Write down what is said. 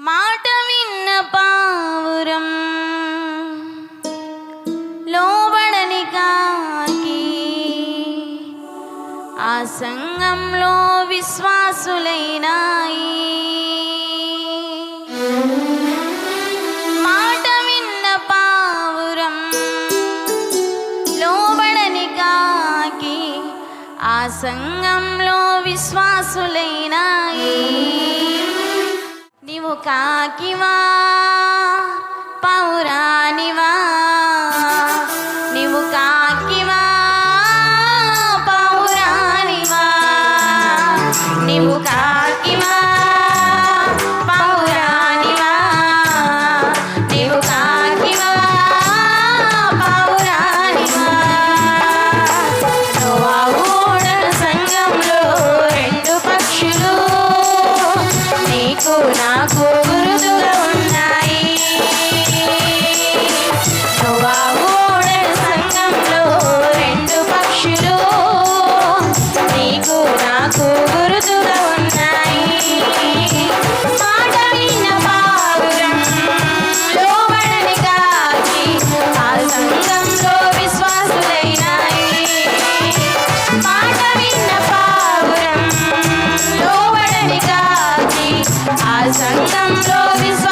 మాట విన్న పావురం లోబడని కాకి. ఆ సంఘంలో విశ్వాసులైనాయి. మాట విన్న పావురం లోబడని కాకి. ఆ సంఘంలో విశ్వాసులైనాయి. నీవు కాకివా పౌరాణివా నీవు కాకివా పౌరాణివా నీవు కా లోబడని కాకి